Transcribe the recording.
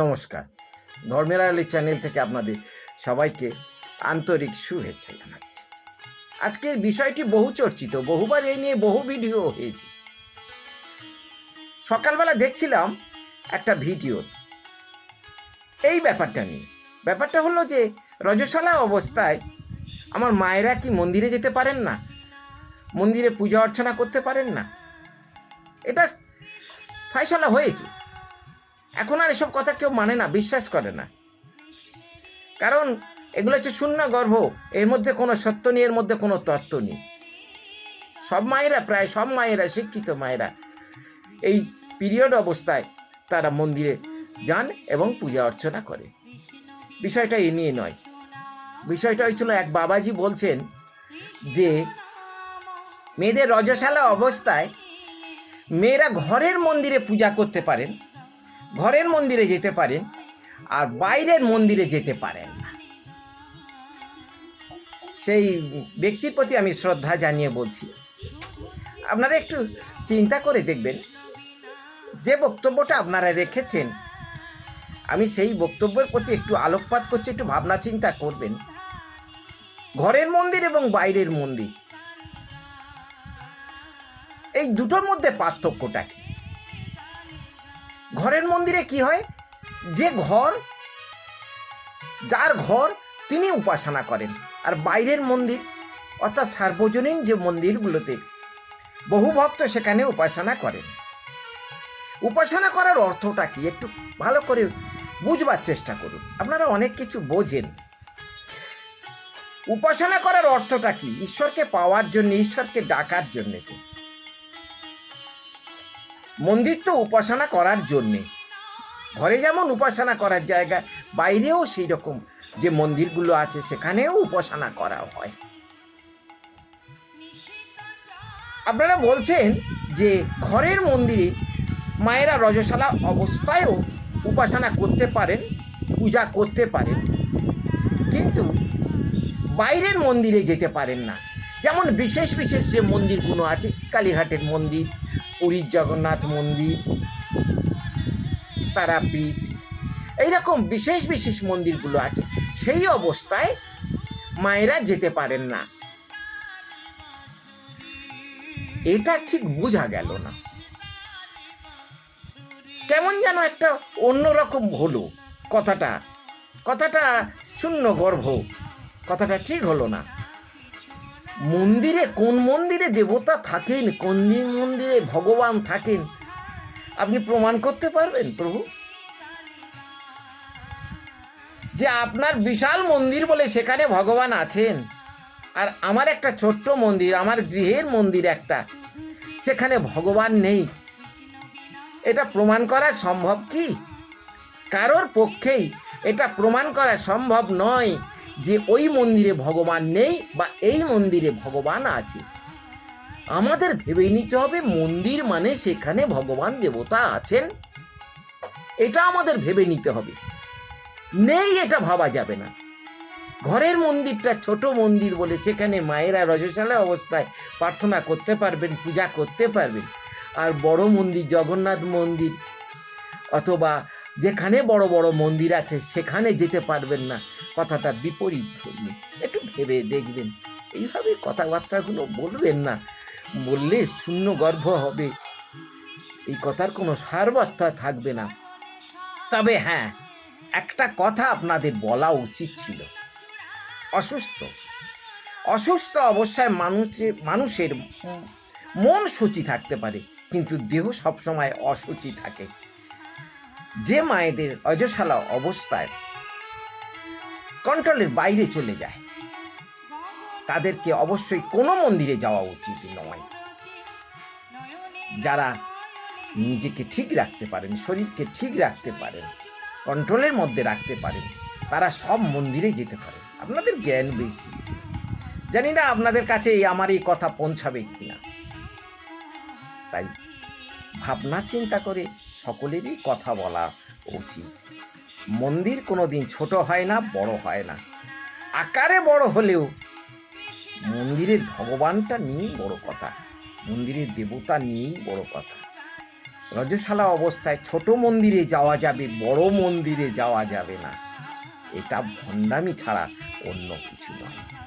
নমস্কার। ধর্মের আলী চ্যানেল থেকে আপনাদের সবাইকে আন্তরিক শুভেচ্ছা জানাচ্ছি। আজকের বিষয়টি বহু চর্চিত, বহুবার এই নিয়ে বহু ভিডিও হয়েছে। সকালবেলা দেখছিলাম একটা ভিডিও এই ব্যাপারটা নিয়ে। ব্যাপারটা হলো যে রজশালা অবস্থায় আমার মায়েরা কি মন্দিরে যেতে পারেন না? মন্দিরে পূজা অর্চনা করতে পারেন না? এটা ফাইসলা হয়েছে। এখন আর এসব কথা কেউ মানে না, বিশ্বাস করে না। কারণ এগুলো হচ্ছে শূন্য গর্ভ, এর মধ্যে কোনো সত্য নেই, এর মধ্যে কোনো তত্ত্ব নেই। সব মায়েরা, প্রায় সব মায়েরা, শিক্ষিত মায়েরা এই পিরিয়ড অবস্থায় তারা মন্দিরে যান এবং পূজা অর্চনা করে। বিষয়টা এ নিয়ে নয়। বিষয়টা হয়েছিল, এক বাবাজি বলছেন যে, মেয়েদের রজশালা অবস্থায় মেয়েরা ঘরের মন্দিরে পূজা করতে পারেন, ঘরের মন্দিরে যেতে পারেন, আর বাইরের মন্দিরে যেতে পারেন সেই ব্যক্তির প্রতি আমি শ্রদ্ধা জানিয়ে বলছি। আপনারা একটু চিন্তা করে দেখবেন, যে বক্তব্যটা আপনারা রেখেছেন, আমি সেই বক্তব্যের প্রতি একটু আলোকপাত করছি, একটু ভাবনা চিন্তা করবেন। ঘরের মন্দির এবং বাইরের মন্দির। এই দুটোর মধ্যে পার্থক্যটা কি? ঘরের মন্দিরে কি হয়? যে ঘর, যার ঘর তিনি উপাসনা করেন আর বাইরের মন্দির, অর্থাৎ সার্বজনীন যে মন্দিরগুলোতে বহু ভক্ত সেখানে উপাসনা করেন। উপাসনা করার অর্থটা কি? একটু ভালো করে বুঝবার চেষ্টা করুন। আপনারা অনেক কিছু বোঝেন। উপাসনা করার অর্থটা কি? ঈশ্বরকে পাওয়ার জন্য, ঈশ্বরকে ডাকার জন্যে তো মন্দির তো উপাসনা করার জন্যে। ঘরে যেমন উপাসনা করার জায়গা, বাইরেও সেই রকম যে মন্দিরগুলো আছে, সেখানেও উপাসনা করা হয়। আপনারা বলছেন যে ঘরের মন্দিরে মায়েরা রজশালা অবস্থায়ও উপাসনা করতে পারেন, পূজা করতে পারেন। বাইরের মন্দিরে যেতে পারেন না। যেমন বিশেষ বিশেষ যে মন্দিরগুলো আছে, কালীঘাটের মন্দির, পুরীর জগন্নাথ মন্দির, তারাপীঠ, এইরকম বিশেষ বিশেষ মন্দিরগুলো আছে। সেই অবস্থায় মায়েরা যেতে পারেন না। এটা ঠিক বোঝা গেল না। কেমন যেন একটা অন্যরকম হলো কথাটা। কথাটা শূন্য গর্ভ। কথাটা ঠিক হলো না। মন্দিরে কোন মন্দিরে দেবতা থাকেন, কোন মন্দিরে ভগবান থাকেন, আপনি প্রমাণ করতে পারবেন, প্রভু? যে আপনার বিশাল মন্দির বলে সেখানে ভগবান আছেন, আর আমার একটা ছোট্ট মন্দির, আমার গৃহের মন্দির একটা, সেখানে ভগবান নেই। এটা প্রমাণ করা সম্ভব কি? কারোর পক্ষেই এটা প্রমাণ করা সম্ভব নয়। যে ওই মন্দিরে ভগবান নেই বা এই মন্দিরে ভগবান আছে। আমাদের ভেবে নিতে হবে মন্দির মানে সেখানে ভগবান দেবতা আছেন। এটা আমাদের ভেবে নিতে হবে। নেই এটা ভাবা যাবে না। ঘরের মন্দিরটা ছোট মন্দির বলে সেখানে মায়েরা রজশালা অবস্থায় প্রার্থনা করতে পারবেন, পূজা করতে পারবেন। আর বড় মন্দির, জগন্নাথ মন্দির অথবা যেখানে বড় বড় মন্দির আছে সেখানে যেতে পারবেন না। কথাটা বিপরীত ধর্মী একটু ভেবে দেখবেন। এইভাবে কথাবার্তাগুলো বলবেন না। বললে শূন্য গর্ভ হবে। এই কথার কোনো সারবত্তা থাকবে না। তবে হ্যাঁ একটা কথা আপনাদের বলা উচিত ছিল। অসুস্থ। অসুস্থ অবস্থায় মানুষের মানুষের মন সূচি থাকতে পারে, কিন্তু দেহ সবসময় অসুচি থাকে। যে মায়েদের অজশালা অবস্থায় কন্ট্রোলের বাইরে চলে যায়। তাদেরকে অবশ্যই কোনো মন্দিরে যাওয়া উচিত নয়। যারা নিজেকে ঠিক রাখতে পারেন, শরীরকে ঠিক রাখতে পারেন, কন্ট্রোলের মধ্যে রাখতে পারেন, তারা সব মন্দিরে যেতে পারেন আপনাদের জ্ঞান বেশি। জানি না আপনাদের কাছে আমার এই কথা পৌঁছাবে কিনা। তাই ভাবনা চিন্তা করে সকলেরই কথা বলা উচিত। মন্দির কোনো দিন ছোটো হয় না, বড় হয় না। আকারে বড় হলেও মন্দিরের ভগবানটা নিয়েই বড় কথা, মন্দিরের দেবতা নিয়েই বড় কথা। রজশালা অবস্থায় ছোট মন্দিরে যাওয়া যাবে, বড় মন্দিরে যাওয়া যাবে না। এটা ভণ্ডামি ছাড়া অন্য কিছু নয়।